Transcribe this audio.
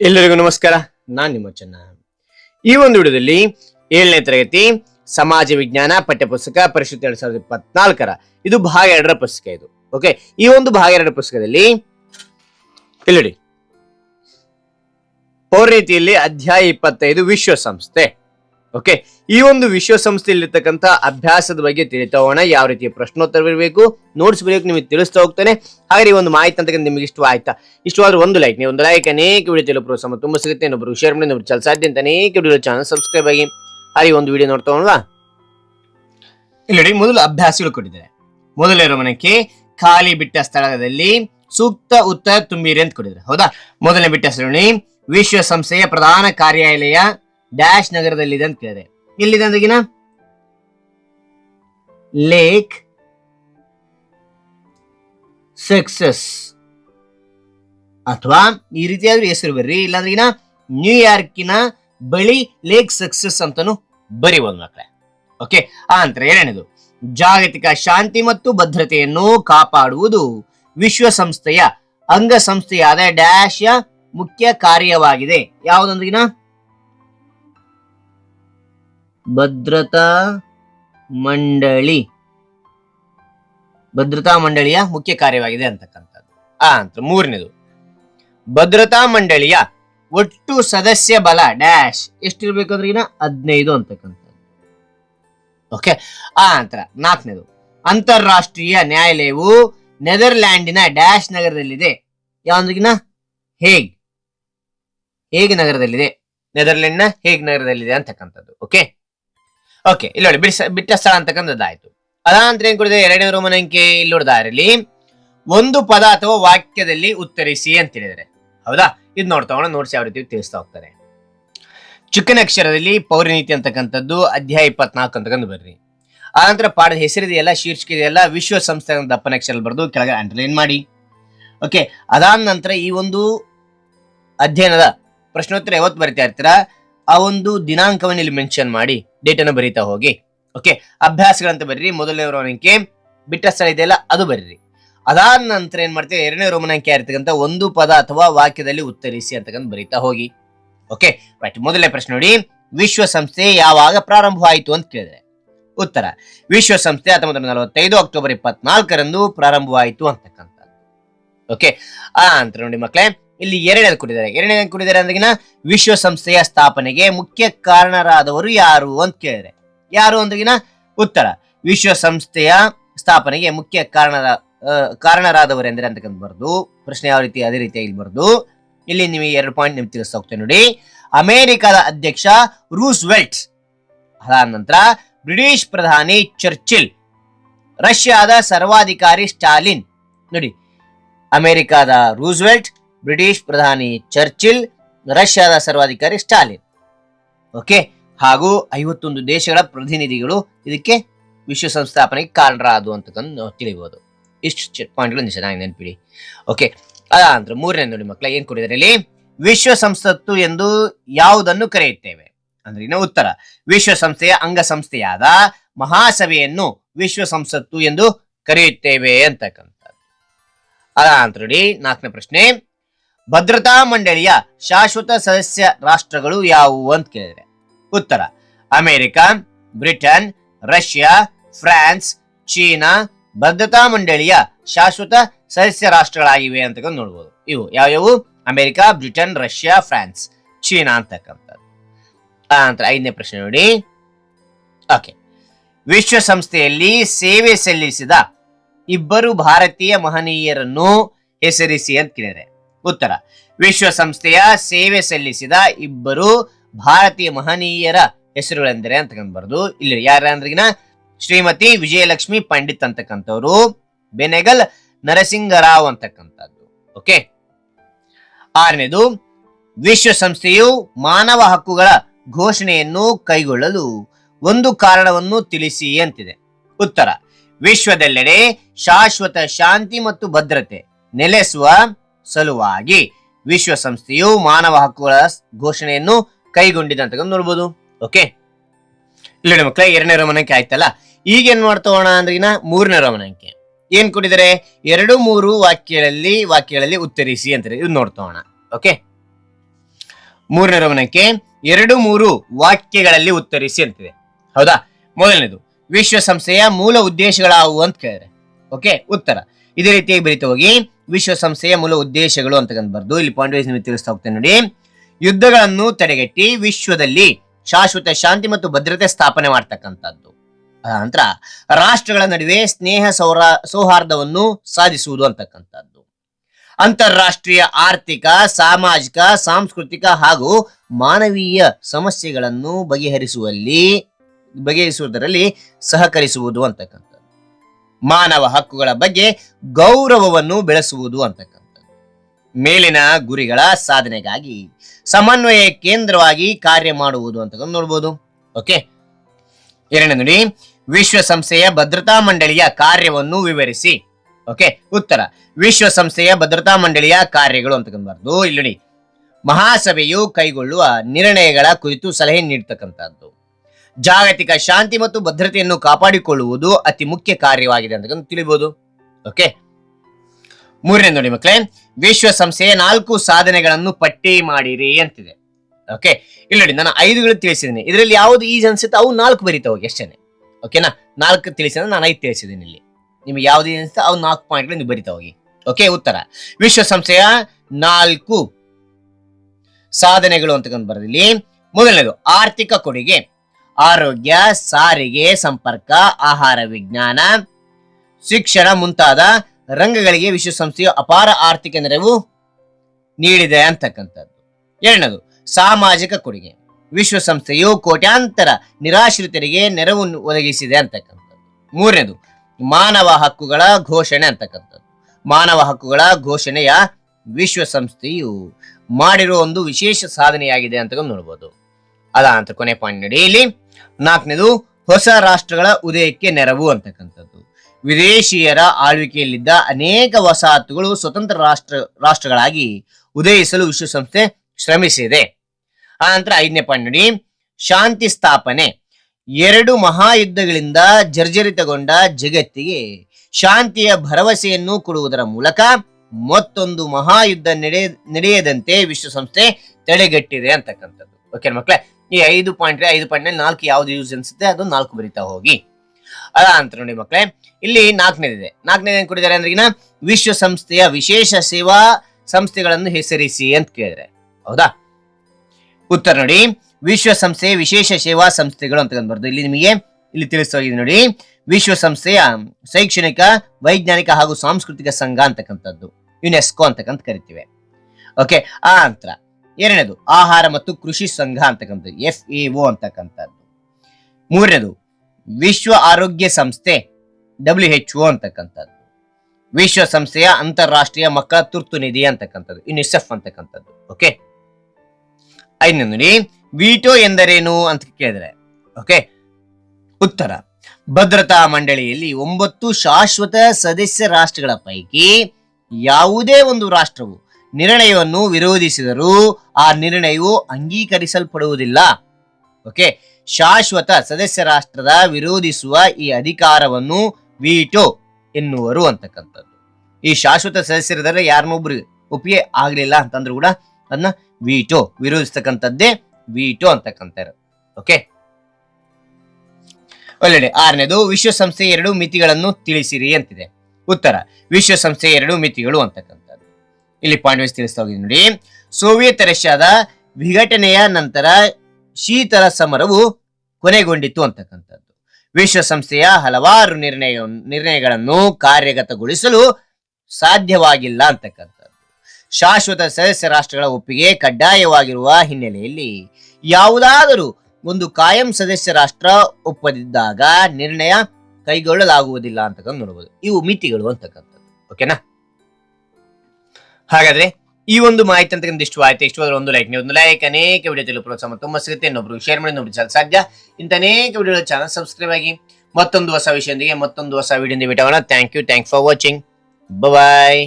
ಎಲ್ಲರಿಗೂ ನಮಸ್ಕಾರ. ನಾನ್ ನಿಮ್ಮ ಚೆನ್ನ. ಈ ಒಂದು ವಿಡಿಯೋದಲ್ಲಿ ಏಳನೇ ತರಗತಿ ಸಮಾಜ ವಿಜ್ಞಾನ ಪಠ್ಯಪುಸ್ತಕ ಪರಿಷತ್ ಎರಡ್ ಸಾವಿರದ ಇಪ್ಪತ್ನಾಲ್ಕರ ಇದು ಭಾಗ ಎರಡರ ಪುಸ್ತಕ ಇದು. ಓಕೆ ಈ ಒಂದು ಭಾಗ ಎರಡರ ಪುಸ್ತಕದಲ್ಲಿ ಇಲ್ಲಿ ಪೌರನೀತಿಯಲ್ಲಿ ಅಧ್ಯಾಯ ಇಪ್ಪತ್ತೈದು ವಿಶ್ವಸಂಸ್ಥೆ. ಓಕೆ, ಈ ಒಂದು ವಿಶ್ವಸಂಸ್ಥೆಯಲ್ಲಿರ್ತಕ್ಕಂಥ ಅಭ್ಯಾಸದ ಬಗ್ಗೆ ತಿಳಿತಾ ಹೋಗೋಣ ಯಾವ ರೀತಿಯ ಪ್ರಶ್ನೋತ್ತರವಿರಬೇಕು ನೋಟ್ಸ್ ಬರೆಯೋಕೆ ನಿಮಗೆ ತಿಳಿಸ್ತಾ ಹೋಗ್ತಾನೆ. ಹಾಗೆ ಈ ಒಂದು ಮಾಹಿತಿ ಅಂತಕ್ಕಂಥ ನಿಮಗೆ ಇಷ್ಟ ಆಯ್ತಾ? ಇಷ್ಟವಾದ್ರೆ ಒಂದು ಲೈಕ್ ನೀವು ಒಂದು ಲೈಕ್ ಅನೇಕ ವಿಡಿಯೋ ತಿಳಿಯೋ ಸಮ ತುಂಬ ಸಿಗುತ್ತೆ. ಇನ್ನೊಬ್ಬರು ಶೇರ್ ಮಾಡಿ, ಇನ್ನೊಬ್ರು ಚಲ ಸಾಧ್ಯ ಅಂತ ಅನೇಕ ವಿಡಿಯೋ ಚಾನಲ್ ಸಬ್ಸ್ಕ್ರೈಬ್ ಆಗಿ. ಹಾಗೆ ಒಂದು ವಿಡಿಯೋ ನೋಡ್ತಾ ಹೋಗಲ್ವಾ ಇಲ್ಲಿ ಮೊದಲು ಅಭ್ಯಾಸಗಳು ಕೊಟ್ಟಿದ್ದಾರೆ. ಮೊದಲೇ ಮನಕ್ಕೆ ಖಾಲಿ ಬಿಟ್ಟ ಸ್ಥಳದಲ್ಲಿ ಸೂಕ್ತ ಉತ್ತರ ತುಂಬಿರಿ ಅಂತ ಕೊಟ್ಟಿದ್ದಾರೆ. ಹೌದಾ? ಮೊದಲನೇ ಬಿಟ್ಟ ಸರಣಿ ವಿಶ್ವಸಂಸ್ಥೆಯ ಪ್ರಧಾನ ಕಾರ್ಯಾಲಯ ಡ್ಯಾಶ್ ನಗರದಲ್ಲಿದೆ ಅಂತ ಕೇಳಿದೆ. ಎಲ್ಲಿದೆ ಅಂದ್ರಗಿನ ಲೇಕ್ ಸಕ್ಸಸ್. ಅಥವಾ ಈ ರೀತಿಯಾದ್ರೂ ಹೆಸರು ಬರ್ರಿ ಇಲ್ಲಾಂದ್ರಿಗಿನ ನ್ಯೂಯಾರ್ಕಿನ ಬಳಿ ಲೇಕ್ ಸಕ್ಸಸ್ ಅಂತಾನು ಬರಿಬಹುದು ಮಕ್ಕಳೇ ಓಕೆ, ಆ ನಂತರ ಏನೇನಿದು? ಜಾಗತಿಕ ಶಾಂತಿ ಮತ್ತು ಭದ್ರತೆಯನ್ನು ಕಾಪಾಡುವುದು ವಿಶ್ವಸಂಸ್ಥೆಯ ಅಂಗಸಂಸ್ಥೆಯಾದ ಡ್ಯಾಶ್ ಮುಖ್ಯ ಕಾರ್ಯವಾಗಿದೆ. ಯಾವುದಂದ್ರಿಗಿನ ಭದ್ರತಾ ಮಂಡಳಿ. ಭದ್ರತಾ ಮಂಡಳಿಯ ಮುಖ್ಯ ಕಾರ್ಯವಾಗಿದೆ ಅಂತಕ್ಕಂಥದ್ದು. ಆ ಅಂತ ಮೂರನೇದು. ಭದ್ರತಾ ಮಂಡಳಿಯ ಒಟ್ಟು ಸದಸ್ಯ ಬಲ ಡ್ಯಾಶ್ ಎಷ್ಟಿರ್ಬೇಕು ಅಂದ್ರೆ ಈಗ ಹದಿನೈದು ಅಂತಕ್ಕಂಥದ್ದು. ಓಕೆ, ಆ ಅಂತರ ನಾಲ್ಕನೇದು. ಅಂತಾರಾಷ್ಟ್ರೀಯ ನ್ಯಾಯಾಲಯವು ನೆದರ್ಲ್ಯಾಂಡಿನ ಡ್ಯಾಶ್ ನಗರದಲ್ಲಿದೆ. ಯಾವಂದ್ರಿಗಿನ? ಹೇಗ್? ಹೇಗ್ ನಗರದಲ್ಲಿದೆ? ನೆದರ್ಲ್ಯಾಂಡ್ನ ಹೇಗ್ ನಗರದಲ್ಲಿದೆ ಅಂತಕ್ಕಂಥದ್ದು. ಓಕೆ? ಓಕೆ ಇಲ್ಲಿ ನೋಡಿ, ಬಿಡಿಸ ಬಿಟ್ಟ ಸ್ಥಳ ಅಂತಕ್ಕಂಥದ್ದಾಯ್ತು ಅದಾನಂತರ ಏನ್ ಕೊಡಿದೆ? ಎರಡನೇ ರೋಮನ್ ಅಂಕೆ ಇಲ್ಲಿ ನೋಡಿದಾರಲ್ಲಿ ಒಂದು ಪದ ಅಥವಾ ವಾಕ್ಯದಲ್ಲಿ ಉತ್ತರಿಸಿ ಅಂತ ಹೇಳಿದರೆ ಹೌದಾ? ಇದು ನೋಡ್ತಾ ನೋಟ್ಸ್ ಯಾವ ರೀತಿ ತಿಳಿಸ್ತಾ ಹೋಗ್ತಾರೆ. ಚಿಕ್ಕನ ಅಕ್ಷರದಲ್ಲಿ ಪೌರನೀತಿ ಅಂತಕ್ಕಂಥದ್ದು, ಅಧ್ಯಾಯ ಇಪ್ಪತ್ನಾಲ್ಕು ಅಂತಕ್ಕಂಥ ಬರ್ರಿ. ಆನಂತರ ಪಾಠದ ಹೆಸರಿದೆಯಲ್ಲ ಶೀರ್ಷಿಕೆ ಇದೆಯಲ್ಲ ವಿಶ್ವಸಂಸ್ಥೆ ದಪ್ಪನ ಅಕ್ಷರ ಬರೆದು ಕೆಳಗೆ ಅಂಡರ್ಲೈನ್ ಮಾಡಿ. ಓಕೆ ಅದಾದ ನಂತರ ಈ ಒಂದು ಅಧ್ಯಯನದ ಪ್ರಶ್ನೋತ್ತರ ಯಾವತ್ತು ಬರ್ತಾ ಇರ್ತೀರಾ? ಆ ಒಂದು ದಿನಾಂಕವನ್ನು ಇಲ್ಲಿ ಮೆನ್ಷನ್ ಮಾಡಿ. ಡೇಟ್ ಬರೀತಾ ಹೋಗಿ. ಓಕೆ ಅಭ್ಯಾಸಗಳಂತ ಬರ್ರಿ. ಮೊದಲನೇ ರೋಮನಂಕೆ ಬಿಟ್ಟ ಸ್ಥಳ ಇದೆಯಲ್ಲ ಅದು ಬರೀರಿ. ಅದಾದ ನಂತರ ಏನ್ ಮಾಡ್ತೀವಿ ಎರಡನೇ ರೋಮನಂಕೆ ಇರ್ತಕ್ಕಂಥ ಒಂದು ಪದ ಅಥವಾ ವಾಕ್ಯದಲ್ಲಿ ಉತ್ತರಿಸಿ ಅಂತಕ್ಕಂಥ ಬರೀತಾ ಹೋಗಿ. ಓಕೆ ರೈಟ್ ಮೊದಲನೇ ಪ್ರಶ್ನೆ ನೋಡಿ. ವಿಶ್ವಸಂಸ್ಥೆ ಯಾವಾಗ ಪ್ರಾರಂಭವಾಯಿತು ಅಂತ ಕೇಳಿದ್ರೆ. ಉತ್ತರ. ವಿಶ್ವಸಂಸ್ಥೆ ಹತ್ತೊಂಬತ್ತು ನೂರ ನಲವತ್ತೈದು ಅಕ್ಟೋಬರ್ ಇಪ್ಪತ್ನಾಲ್ಕರಂದು ಪ್ರಾರಂಭವಾಯಿತು ಅಂತಕ್ಕಂಥ ಓಕೆ ಆ ಅಂತ ನೋಡಿ ಮಕ್ಕಳೇ ಇಲ್ಲಿ ಎರಡನೇದು ಕೊಟ್ಟಿದ್ದಾರೆ ಎರಡನೇದು ಕೊಟ್ಟಿದ್ದಾರೆ ಅಂದ್ರಿಗಿನ ವಿಶ್ವಸಂಸ್ಥೆಯ ಸ್ಥಾಪನೆಗೆ ಮುಖ್ಯ ಕಾರಣರಾದವರು ಯಾರು ಅಂತ ಕೇಳಿದರೆ, ಯಾರು ಅಂದ್ರಿಗಿನ ಉತ್ತರ. ವಿಶ್ವಸಂಸ್ಥೆಯ ಸ್ಥಾಪನೆಗೆ ಮುಖ್ಯ ಕಾರಣರ ಕಾರಣರಾದವರು ಎಂದರೆ ಅಂತಕ್ಕಂಥ ಬರ್ದು. ಪ್ರಶ್ನೆ ಯಾವ ರೀತಿ, ಅದೇ ರೀತಿಯಾಗಿ ಇಲ್ಲಿ ಬರ್ದು. ಇಲ್ಲಿ ನಿಮಗೆ ಎರಡು ಪಾಯಿಂಟ್ ನಿಮ್ಗೆ ತಿಳಿಸ್ತಾ ಹೋಗ್ತೇನೆ ನೋಡಿ. ಅಮೆರಿಕದ ಅಧ್ಯಕ್ಷ ರೂಸ್ ವೆಲ್ಟ್ ಅದಾದ ನಂತರ ಬ್ರಿಟಿಷ್ ಪ್ರಧಾನಿ ಚರ್ಚಿಲ್, ರಷ್ಯಾದ ಸರ್ವಾಧಿಕಾರಿ ಸ್ಟಾಲಿನ್. ನೋಡಿ, ಅಮೆರಿಕದ ರೂಸ್ವೆಲ್ಟ್ ಬ್ರಿಟಿಷ್ ಪ್ರಧಾನಿ ಚರ್ಚಿಲ್, ರಷ್ಯಾದ ಸರ್ವಾಧಿಕಾರಿ ಸ್ಟಾಲಿನ್. ಓಕೆ? ಹಾಗೂ ಐವತ್ತೊಂದು ದೇಶಗಳ ಪ್ರತಿನಿಧಿಗಳು ಇದಕ್ಕೆ ವಿಶ್ವ ಸಂಸ್ಥಾಪನೆಗೆ ಕಾರಣರಾದು ಅಂತಕ್ಕಂಥ ನಾವು ತಿಳಿಬಹುದು ಇಷ್ಟು ಪಾಯಿಂಟ್ಗಳು ಚೆನ್ನಾಗಿ ನೆನಪಿಡಿ. ಓಕೆ? ಅದಾನಂತರ ಮೂರನೇ ನೋಡಿ ಮಕ್ಕಳ ಏನು ಕೊಟ್ಟಿದ್ದಾರೆ ಇಲ್ಲಿ? ವಿಶ್ವ ಸಂಸತ್ತು ಎಂದು ಯಾವುದನ್ನು ಕರೆಯುತ್ತೇವೆ? ಅಂದ್ರೆ ಇನ್ನು ಉತ್ತರ. ವಿಶ್ವಸಂಸ್ಥೆಯ ಅಂಗಸಂಸ್ಥೆಯಾದ ಮಹಾಸಭೆಯನ್ನು ವಿಶ್ವ ಸಂಸತ್ತು ಎಂದು ಕರೆಯುತ್ತೇವೆ ಅಂತಕ್ಕಂಥ ಅದಾನಂತರ ನೋಡಿ ನಾಲ್ಕನೇ ಪ್ರಶ್ನೆ. ಭದ್ರತಾ ಮಂಡಳಿಯ ಶಾಶ್ವತ ಸದಸ್ಯ ರಾಷ್ಟ್ರಗಳು ಯಾವುವು ಅಂತ ಕೇಳಿದ್ರೆ, ಉತ್ತರ, America, Britain, Russia, France, China, ಭದ್ರತಾ ಮಂಡಳಿಯ ಶಾಶ್ವತ ಸದಸ್ಯ ರಾಷ್ಟ್ರಗಳಾಗಿವೆ ಅಂತ ನೋಡ್ಬೋದು. ಇವು ಯಾವ್ಯಾವು? America, Britain, Russia, France, China ಅಂತಕ್ಕಂಥದ್ದು. ಆನಂತರ ನಂತರ ಐದನೇ ಪ್ರಶ್ನೆ ನೋಡಿ. ಓಕೆ. ವಿಶ್ವಸಂಸ್ಥೆಯಲ್ಲಿ ಸೇವೆ ಸಲ್ಲಿಸಿದ ಇಬ್ಬರು ಭಾರತೀಯ ಮಹನೀಯರನ್ನು ಹೆಸರಿಸಿ ಅಂತ ಕೇಳಿದರೆ ಉತ್ತರ. ವಿಶ್ವಸಂಸ್ಥೆಯ ಸೇವೆ ಸಲ್ಲಿಸಿದ ಇಬ್ಬರು ಭಾರತೀಯ ಮಹನೀಯರ ಹೆಸರುಗಳೆಂದರೆ ಅಂತಕ್ಕಂಥದ್ದು ಇಲ್ಲಿ ಯಾರ ಅಂದ್ರಿಗಿನ? ಶ್ರೀಮತಿ ವಿಜಯಲಕ್ಷ್ಮಿ ಪಂಡಿತ್ ಅಂತಕ್ಕಂಥವ್ರು, ಬೆನೆಗಲ್ ನರಸಿಂಗರಾವ್ ಅಂತಕ್ಕಂಥದ್ದು. ಓಕೆ ಆರನೇದು, ವಿಶ್ವಸಂಸ್ಥೆಯು ಮಾನವ ಹಕ್ಕುಗಳ ಘೋಷಣೆಯನ್ನು ಕೈಗೊಳ್ಳಲು ಒಂದು ಕಾರಣವನ್ನು ತಿಳಿಸಿ ಅಂತಿದೆ. ಉತ್ತರ, ವಿಶ್ವದೆಲ್ಲೆಡೆ ಶಾಶ್ವತ ಶಾಂತಿ ಮತ್ತು ಭದ್ರತೆ ನೆಲೆಸುವ ಸಲುವಾಗಿ ವಿಶ್ವಸಂಸ್ಥೆಯು ಮಾನವ ಹಕ್ಕುಗಳ ಘೋಷಣೆಯನ್ನು ಕೈಗೊಂಡಿದೆ ಅಂತ ನೋಡ್ಬೋದು. ಓಕೆ? ಇಲ್ಲ ಮಕ್ಕಳ ಎರಡನೇ ರೋಮನಂಕೆ ಆಯ್ತಲ್ಲ? ಈಗ ಏನ್ ಮಾಡ್ತೋಣ ಅಂದ್ರಿನ ಮೂರನೇ ರೋಮನಂಕೆ ಏನ್ ಕೊಟ್ಟಿದ್ದಾರೆ? ಎರಡು ಮೂರು ವಾಕ್ಯಗಳಲ್ಲಿ ವಾಕ್ಯಗಳಲ್ಲಿ ಉತ್ತರಿಸಿ ಅಂತಾರೆ. ಇದು ನೋಡ್ತೋಣ ಓಕೆ? ಮೂರನೇ ರೋಮನಂಕೆ ಎರಡು ಮೂರು ವಾಕ್ಯಗಳಲ್ಲಿ ಉತ್ತರಿಸಿ ಅಂತಿದೆ. ಹೌದಾ? ಮೊದಲನೇದು, ವಿಶ್ವಸಂಸ್ಥೆಯ ಮೂಲ ಉದ್ದೇಶಗಳಾವು ಅಂತ ಕೇಳಿದ್ರೆ. ಓಕೆ? ಉತ್ತರ. ಇದೇ ರೀತಿಯಾಗಿ ಬರೀತಾ ಹೋಗಿ ವಿಶ್ವಸಂಸ್ಥೆಯ ಮೂಲ ಉದ್ದೇಶಗಳು ಅಂತ ಬರ್ದು ಇಲ್ಲಿ ಪಾಯಿಂಟ್ ವೈಸ್ ನಿಮಗೆ ತಿಳಿಸ್ತಾ ಹೋಗ್ತೇನೆ ನೋಡಿ. ಯುದ್ಧಗಳನ್ನು ತಡೆಗಟ್ಟಿ ವಿಶ್ವದಲ್ಲಿ ಶಾಶ್ವತ ಶಾಂತಿ ಮತ್ತು ಭದ್ರತೆ ಸ್ಥಾಪನೆ ಮಾಡ್ತಕ್ಕಂಥದ್ದು. ನಂತರ ರಾಷ್ಟ್ರಗಳ ನಡುವೆ ಸ್ನೇಹ ಸೌರ, ಸೌಹಾರ್ದವನ್ನು ಸಾಧಿಸುವುದು ಅಂತಕ್ಕಂಥದ್ದು. ಅಂತಾರಾಷ್ಟ್ರೀಯ ಆರ್ಥಿಕ, ಸಾಮಾಜಿಕ, ಸಾಂಸ್ಕೃತಿಕ ಹಾಗೂ ಮಾನವೀಯ ಸಮಸ್ಯೆಗಳನ್ನು ಬಗೆಹರಿಸುವಲ್ಲಿ, ಬಗೆಹರಿಸುವುದರಲ್ಲಿ ಸಹಕರಿಸುವುದು ಅಂತಕ್ಕಂಥದ್ದು. ಮಾನವ ಹಕ್ಕುಗಳ ಬಗ್ಗೆ ಗೌರವವನ್ನು ಬೆಳೆಸುವುದು ಅಂತಕ್ಕಂಥದ್ದು. ಮೇಲಿನ ಗುರಿಗಳ ಸಾಧನೆಗಾಗಿ ಸಮನ್ವಯ ಕೇಂದ್ರವಾಗಿ ಕಾರ್ಯ ಮಾಡುವುದು ಅಂತ ನೋಡ್ಬೋದು. ಓಕೆ ಎರಡನೇ ನೋಡಿ, ವಿಶ್ವಸಂಸ್ಥೆಯ ಭದ್ರತಾ ಮಂಡಳಿಯ ಕಾರ್ಯವನ್ನು ವಿವರಿಸಿ. ಓಕೆ ಉತ್ತರ, ವಿಶ್ವಸಂಸ್ಥೆಯ ಭದ್ರತಾ ಮಂಡಳಿಯ ಕಾರ್ಯಗಳು ಅಂತ ಕಂಡ್ಬಾರ್ದು ಇಲ್ಲಿ ಮಹಾಸಭೆಯು ಕೈಗೊಳ್ಳುವ ನಿರ್ಣಯಗಳ ಕುರಿತು ಸಲಹೆ ನೀಡ್ತಕ್ಕಂಥದ್ದು. ಜಾಗತಿಕ ಶಾಂತಿ ಮತ್ತು ಭದ್ರತೆಯನ್ನು ಕಾಪಾಡಿಕೊಳ್ಳುವುದು ಅತಿ ಮುಖ್ಯ ಕಾರ್ಯವಾಗಿದೆ ಅಂತ ತಿಳಿಬಹುದು ಓಕೆ ಮೂರನೇ ನೋಡಿ ಮಕ್ಕಳೇ ವಿಶ್ವಸಂಸ್ಥೆಯ ನಾಲ್ಕು ಸಾಧನೆಗಳನ್ನು ಪಟ್ಟಿ ಮಾಡಿರಿ ಅಂತಿದೆ. ಓಕೆ ಇಲ್ಲಿ ನೋಡಿ, ನಾನು ಐದುಗಳು ತಿಳಿಸಿದ್ದೀನಿ. ಇದರಲ್ಲಿ ಯಾವುದು ಈಜ್ ಅನ್ಸುತ್ತೆ ಅವು ನಾಲ್ಕು ಬರೀತಾ ಹೋಗಿ ಅಷ್ಟೇ ಓಕೆನಾ ನಾಲ್ಕು ತಿಳಿಸಿದ್ರೆ ನಾನು ಐದು ತಿಳಿಸಿದ್ದೀನಿ ಇಲ್ಲಿ. ನಿಮ್ಗೆ ಯಾವ್ದು ಅನ್ಸುತ್ತೆ ಅವು ನಾಲ್ಕು ಪಾಯಿಂಟ್ಗಳು ನೀವು ಬರಿತಾ ಹೋಗಿ. ಓಕೆ ಉತ್ತರ. ವಿಶ್ವಸಂಸ್ಥೆಯ ನಾಲ್ಕು ಸಾಧನೆಗಳು ಅಂತಕ್ಕಂಥ ಬರೋದು ಇಲ್ಲಿ ಮೊದಲನೇದು, ಆರ್ಥಿಕ ಕೊಡುಗೆ. ಆರೋಗ್ಯ, ಸಾರಿಗೆ, ಸಂಪರ್ಕ, ಆಹಾರ ವಿಜ್ಞಾನ, ಶಿಕ್ಷಣ ಮುಂತಾದ ರಂಗಗಳಿಗೆ ವಿಶ್ವಸಂಸ್ಥೆಯು ಅಪಾರ ಆರ್ಥಿಕ ನೆರವು ನೀಡಿದೆ ಅಂತಕ್ಕಂಥದ್ದು. ಎರಡನೇದು, ಸಾಮಾಜಿಕ ಕೊಡುಗೆ. ವಿಶ್ವಸಂಸ್ಥೆಯು ಕೋಟ್ಯಾಂತರ ನಿರಾಶ್ರಿತರಿಗೆ ನೆರವು ಒದಗಿಸಿದೆ ಅಂತಕ್ಕಂಥದ್ದು. ಮೂರನೇದು, ಮಾನವ ಹಕ್ಕುಗಳ ಘೋಷಣೆ ಅಂತಕ್ಕಂಥದ್ದು. ಮಾನವ ಹಕ್ಕುಗಳ ಘೋಷಣೆಯ ವಿಶ್ವಸಂಸ್ಥೆಯು ಮಾಡಿರುವ ಒಂದು ವಿಶೇಷ ಸಾಧನೆಯಾಗಿದೆ ಅಂತ ನೋಡ್ಬೋದು. ಅದ ಅಂತ ಕೊನೆ ಪಾಯಿಂಟ್ ನೋಡಿ ಇಲ್ಲಿ ನಾಲ್ಕನೇದು, ಹೊಸ ರಾಷ್ಟ್ರಗಳ ಉದಯಕ್ಕೆ ನೆರವು ಅಂತಕ್ಕಂಥದ್ದು. ವಿದೇಶಿಯರ ಆಳ್ವಿಕೆಯಲ್ಲಿದ್ದ ಅನೇಕ ವಸಾಹತುಗಳು ಸ್ವತಂತ್ರ ರಾಷ್ಟ್ರ, ರಾಷ್ಟ್ರಗಳಾಗಿ ಉದಯಿಸಲು ವಿಶ್ವಸಂಸ್ಥೆ ಶ್ರಮಿಸಿದೆ. ಆ ನಂತರ ಐದನೇ ಪಾಯಿಂಟ್ ಶಾಂತಿ ಸ್ಥಾಪನೆ. ಎರಡು ಮಹಾಯುದ್ಧಗಳಿಂದ ಜರ್ಜರಿತಗೊಂಡ ಜಗತ್ತಿಗೆ ಶಾಂತಿಯ ಭರವಸೆಯನ್ನು ಕೊಡುವುದರ ಮೂಲಕ ಮತ್ತೊಂದು ಮಹಾಯುದ್ಧ ನಡೆ, ನಡೆಯದಂತೆ ವಿಶ್ವಸಂಸ್ಥೆ ತಡೆಗಟ್ಟಿದೆ ಅಂತಕ್ಕಂಥದ್ದು. ಓಕೆ ಮಕ್ಕಳೇ ಈ ಐದು ಪಾಯಿಂಟ್ ಐದು ಪಾಯಿಂಟ್ ನಾಲ್ಕು ಯಾವ್ದು ಯೂಸ್ ಅನ್ಸುತ್ತೆ ಅದು ನಾಲ್ಕು ಬರಿತಾ ಹೋಗಿ. ಅದ ಅಂತ ನೋಡಿ ಮಕ್ಕಳೇ ಇಲ್ಲಿ ನಾಲ್ಕನೇದಿದೆ. ನಾಲ್ಕನೇದು ಏನ್ ಕೊಟ್ಟಿದ್ದಾರೆ ಅಂದ್ರೆ ವಿಶ್ವಸಂಸ್ಥೆಯ ವಿಶೇಷ ಸೇವಾ ಸಂಸ್ಥೆಗಳನ್ನು ಹೆಸರಿಸಿ ಅಂತ ಕೇಳಿದ್ರೆ. ಹೌದಾ? ಉತ್ತರ ನೋಡಿ, ವಿಶ್ವಸಂಸ್ಥೆಯ ವಿಶೇಷ ಸೇವಾ ಸಂಸ್ಥೆಗಳು ಅಂತ ಬರ್ದು ಇಲ್ಲಿ ನಿಮಗೆ, ಇಲ್ಲಿ ತಿಳಿಸ್ತಾ ಹೋಗಿದೆ ನೋಡಿ. ವಿಶ್ವಸಂಸ್ಥೆಯ ಶೈಕ್ಷಣಿಕ, ವೈಜ್ಞಾನಿಕ ಹಾಗೂ ಸಾಂಸ್ಕೃತಿಕ ಸಂಘ ಅಂತಕ್ಕಂಥದ್ದು. ಯುನೆಸ್ಕೋ ಅಂತಕ್ಕಂತ ಕರಿತೀವಿ. ಓಕೆ ಆ ನಂತರ. ಎರಡನೇದು, ಆಹಾರ ಮತ್ತು ಕೃಷಿ ಸಂಘ ಅಂತಕ್ಕಂಥದ್ದು, ಎಫ್ ಎ ಒ ಅಂತಕ್ಕಂಥದ್ದು. ಮೂರನೇದು, ವಿಶ್ವ ಆರೋಗ್ಯ ಸಂಸ್ಥೆ, ಡಬ್ಲ್ಯೂ ಎಚ್ ಒ ಅಂತಕ್ಕಂಥದ್ದು. ವಿಶ್ವಸಂಸ್ಥೆಯ ಅಂತಾರಾಷ್ಟ್ರೀಯ ಮಕ್ಕಳ ತುರ್ತು ನಿಧಿ ಅಂತಕ್ಕಂಥದ್ದು, ಯುನಿಸೆಫ್ ಅಂತಕ್ಕಂಥದ್ದು, ಓಕೆ? ಐದನೇ ನೋಡಿ, ವಿಟೋ ಎಂದರೇನು ಅಂತ ಕೇಳಿದ್ರೆ, ಓಕೆ? ಉತ್ತರ, ಭದ್ರತಾ ಮಂಡಳಿಯಲ್ಲಿ ಒಂಬತ್ತು ಶಾಶ್ವತ ಸದಸ್ಯ ರಾಷ್ಟ್ರಗಳ ಪೈಕಿ ಯಾವುದೇ ಒಂದು ರಾಷ್ಟ್ರವು ನಿರ್ಣಯವನ್ನು ವಿರೋಧಿಸಿದರೂ ಆ ನಿರ್ಣಯವು ಅಂಗೀಕರಿಸಲ್ಪಡುವುದಿಲ್ಲ. ಓಕೆ ಶಾಶ್ವತ ಸದಸ್ಯ ರಾಷ್ಟ್ರದ ವಿರೋಧಿಸುವ ಈ ಅಧಿಕಾರವನ್ನು ವಿಟೋ ಎನ್ನುವರು ಅಂತಕ್ಕಂಥದ್ದು. ಈ ಶಾಶ್ವತ ಸದಸ್ಯರಿದ್ದಾರೆ ಯಾರನ್ನೊಬ್ರು ಒಪ್ಪಿಗೆ ಆಗಲಿಲ್ಲ ಅಂತಂದ್ರು ಕೂಡ ಅದನ್ನ ವಿಟೋ ವಿರೋಧಿಸ್ತಕ್ಕಂಥದ್ದೇ ವಿಟೋ ಅಂತಕ್ಕಂಥ ಓಕೆ ಒಳ್ಳೆ ಆರನೇದು, ವಿಶ್ವಸಂಸ್ಥೆ ಎರಡು ಮಿತಿಗಳನ್ನು ತಿಳಿಸಿರಿ ಅಂತಿದೆ. ಉತ್ತರ, ವಿಶ್ವಸಂಸ್ಥೆ ಎರಡು ಮಿತಿಗಳು ಅಂತಕ್ಕಂಥದ್ದು. ಇಲ್ಲಿ ಪಾಯಿಂಟ್ ವೈಸ್ ತಿಳಿಸ್ತಾ ಹೋಗಿದ್ದೀನಿ ನೋಡಿ. ಸೋವಿಯತ್ ರಷ್ಯಾದ ವಿಘಟನೆಯ ನಂತರ ಶೀತಲ ಸಮರವು ಕೊನೆಗೊಂಡಿತು ಅಂತಕ್ಕಂಥದ್ದು. ವಿಶ್ವಸಂಸ್ಥೆಯ ಹಲವಾರು ನಿರ್ಣಯ, ನಿರ್ಣಯಗಳನ್ನು ಕಾರ್ಯಗತಗೊಳಿಸಲು ಸಾಧ್ಯವಾಗಿಲ್ಲ ಅಂತಕ್ಕಂಥದ್ದು. ಶಾಶ್ವತ ಸದಸ್ಯ ರಾಷ್ಟ್ರಗಳ ಒಪ್ಪಿಗೆ ಕಡ್ಡಾಯವಾಗಿರುವ ಹಿನ್ನೆಲೆಯಲ್ಲಿ ಯಾವುದಾದರೂ ಒಂದು ಕಾಯಂ ಸದಸ್ಯ ರಾಷ್ಟ್ರ ಒಪ್ಪದಿದ್ದಾಗ ನಿರ್ಣಯ ಕೈಗೊಳ್ಳಲಾಗುವುದಿಲ್ಲ ಅಂತಕ್ಕಂಥ ನೋಡಬಹುದು ಇವು ಮಿತಿಗಳು ಅಂತಕ್ಕಂಥದ್ದು. ಓಕೆನಾ ಹಾಗಾದ್ರೆ ಈ ಒಂದು ಮಾಹಿತಿ ಅಂತಕ್ಕಂಥ ಇಷ್ಟು ಆಯ್ತು ಇಷ್ಟು ಒಂದು ಲೈಕ್ ನೀವು ಒಂದು ಲೈಕ್ ಅನೇಕ ವಿಡಿಯೋ ತಿಳಿದು ಪ್ರೋತ್ಸಾಹ ತುಂಬ ಸಿಗುತ್ತೆ. ಇನ್ನೊಬ್ರು ಶೇರ್ ಮಾಡಿ ನೋಡಿ ಸಾಧ್ಯ. ಇಂಥ ಅನೇಕ ವಿಡಿಯೋ ಚಾನಲ್ ಸಬ್ಸ್ಕ್ರೈಬ್ ಆಗಿ ಮತ್ತೊಂದು ಹೊಸ ವಿಷಯದೊಂದಿಗೆ ಮತ್ತೊಂದು ಹೊಸ ವಿಡಿಯೋ ಭೇಟಿ thank you thank for watching bye